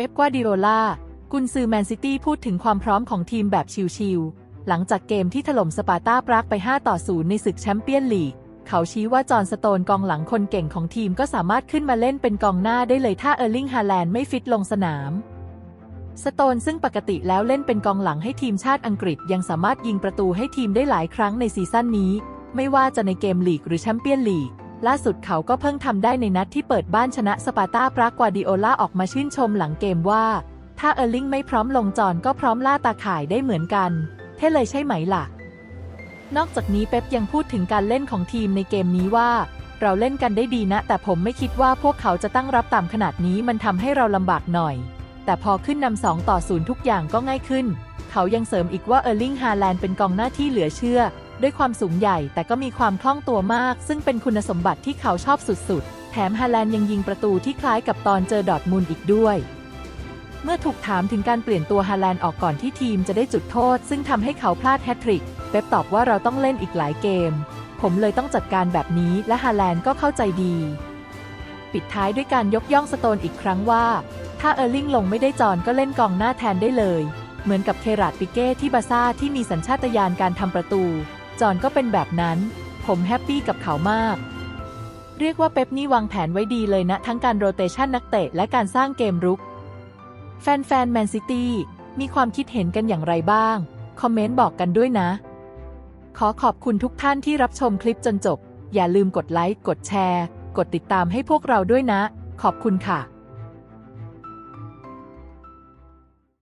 ป๊ปกวาร์ดิโอลากุนซือแมนซิตี้พูดถึงความพร้อมของทีมแบบชิลๆหลังจากเกมที่ถล่มสปาร์ตาปรากไป 5 ต่อ 0 ในศึกแชมเปี้ยนลีก เขาชี้ว่าจอห์นสโตนกองหลังคนเก่งของทีมก็สามารถขึ้นมาเล่นเป็นกองหน้าได้เลยถ้าเออร์ลิงฮาแลนด์ไม่ฟิตลงสนาม สโตนซึ่งปกติแล้วเล่นเป็นกองหลังให้ทีมชาติอังกฤษยังสามารถยิงประตูให้ทีมได้หลายครั้งในซีซั่นนี้ ไม่ว่าจะในเกมลีกหรือแชมเปี้ยนลีก ล่าสุดเขาก็เพิ่งทำได้ในนัดที่เปิดบ้านชนะสปาร์ตาปรากวาดิโอลาออกมาชื่นชมหลังเกมว่า ถ้าเออร์ลิงไม่พร้อมลงจอนก็พร้อมล่าตาข่ายได้เหมือนกันเท่เลยใช่ไหมล่ะ นอกจากนี้เป๊ปยังพูดถึงการเล่นของทีมในเกมนี้ว่า เราเล่นกันได้ดีนะ แต่ผมไม่คิดว่าพวกเขาจะตั้งรับต่ำขนาดนี้มันทำให้เราลำบากหน่อย แต่พอขึ้นนำสองต่อศูนย์ทุกอย่างก็ง่ายขึ้น เขายังเสริมอีกว่าเออร์ลิงฮาแลนด์เป็นกองหน้าที่เหลือเชื่อ ด้วยความสูงใหญ่แต่ก็มีความคล่องตัวมาก ซึ่งเป็นคุณสมบัติที่เขาชอบสุดๆ แถมฮาแลนด์ยังยิงประตูที่คล้ายกับตอนเจอดอทมุนด์อีกด้วย เมื่อถูกถามถึงการเปลี่ยนตัวฮาแลนด์ออกก่อนที่ทีมจะได้จุดโทษ ซึ่งทำให้เขาพลาดแฮตทริก เป๊ปตอบว่าเราต้องเล่นอีกหลายเกม ผมเลยต้องจัดการแบบนี้และฮาแลนด์ก็เข้าใจดี ปิดท้ายด้วยการยกย่องสโตนอีกครั้งว่า ถ้าเออร์ลิงลงไม่ได้จอนก็เล่นกองหน้าแทนได้เลยเหมือนกับเคราดปิเก้ที่บาซ่าที่มีสัญชาตญาณการทำประตู จอนก็เป็นแบบนั้น ผมแฮปปี้กับเขามาก เรียกว่าเป๊ปนี่วางแผนไว้ดีเลยนะ ทั้งการโรเตชันนักเตะและการสร้างเกมรุก แฟนๆแมนซิตี้มีความคิดเห็นกันอย่างไรบ้าง คอมเมนต์บอกกันด้วยนะ ขอขอบคุณทุกท่านที่รับชมคลิปจนจบ อย่าลืมกดไลค์ กดแชร์ กดติดตามให้พวกเราด้วยนะ ขอบคุณค่ะ